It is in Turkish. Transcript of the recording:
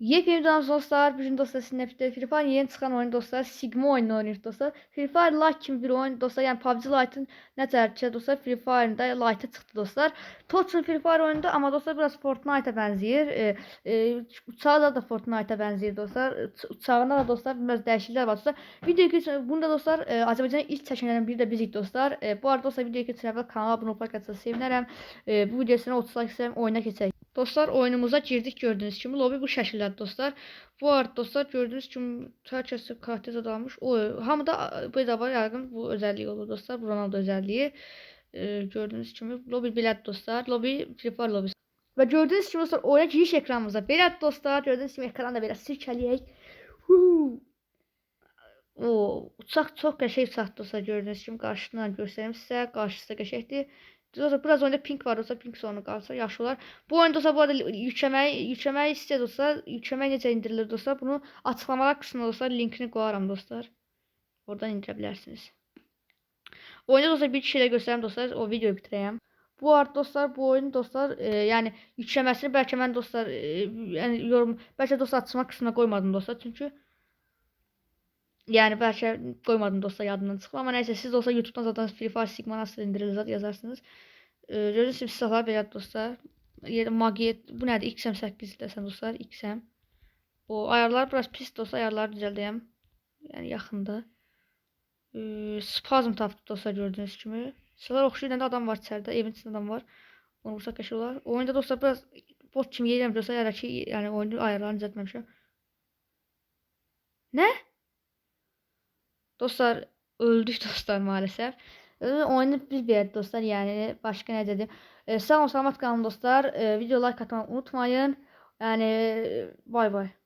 Yepyeni dans dostlar. Bugün dostlar sizinle birlikte Free Fire yeni çıkan oyun dostlar. Sigma oyunu oynuyoruz dostlar. Free Fire Lite kimi bir oyun dostlar. Yani PUBG Lite'ın ne tercih dostlar. Free Fire'da Lite'a çıktı dostlar. Toçun Free Fire oyunda ama dostlar biraz Fortnite'a benziyor. Ee, e, uçağı da, da Fortnite'a benziyor dostlar. Uç- Uçağında da dostlar biraz değişiklikler var dostlar. Video geçen bunda dostlar e, Azerbaycan'ın ilk çekenlerden biri de bizik dostlar. E, bu arada dostlar video evvel kanala abone olmak için sevinirim. E, bu videosuna 30 like isterim oyuna geçelim. Dostlar oyunumuza girdik gördüğünüz kimi. Lobby bu şəkildə dostlar. Bu arada dostlar gördüğünüz kimi hər kəs karakter almış. O hamıda bu da var yəqin bu özelliği olur dostlar. Bu Ronaldo özelliği. Ee, gördüğünüz kimi lobby belədir dostlar. Lobby Free Fire lobby. Və gördüğünüz kimi dostlar oyuna giriş ekranımızda belədir dostlar. Gördüğünüz kimi ekranı da belə sirkələyək. O uçaq çox qəşəng uçaqdır dostlar gördüğünüz kimi qarşısından göstərim sizə. Qarşısı da qəşəngdir. Dostlar biraz oyunda pink var olsa pink sonra qalsa yaxşı olar. Bu oyunda dostlar bu arada yükləməyi yükləməyi istəyir dostlar. Yükləmək necə indirilir dostlar? Bunu açıqlamalar qismində dostlar linkini qoyaram dostlar. Oradan indirə bilərsiniz. Oyunda dostlar bir şeyler göstərəm dostlar. O videoyu bitirəyəm. Bu arada dostlar bu oyun dostlar e, yani yükləməsini bəlkə mən dostlar e, yəni yorum bəlkə dostlar açma qisminə qoymadım dostlar çünki yani belki koymadım dostlar yadından çıxdı. Ama neyse siz olsa YouTube'dan zaten Free Fire Sigma nasıl indirilir zaten yazarsınız. Ee, Gördüğünüz gibi silahlar belə dostlar. Yeri Magiyet bu nədir? XM8 desəm dostlar. XM. O ayarlar biraz pis dostlar. Ayarları düzəldəyəm. Yəni yaxında. Ee, spazm tapdı dostlar gördüğünüz kimi. Silahlar. Nədə adam var içəridə. Evin içində adam var. Onu vursak olar. Oyunda dostlar biraz bot kimi yerəm dostlar. Yəni ki, yəni oyunun ayarlarını düzəltməmişəm. Nə? Dostlar öldük dostlar maalesef. Ee, Oyunu biz bir dostlar yani başka ne dedim. Ee, sağ olun selamat kalın dostlar. Ee, video like atmayı unutmayın. Yani bay bay.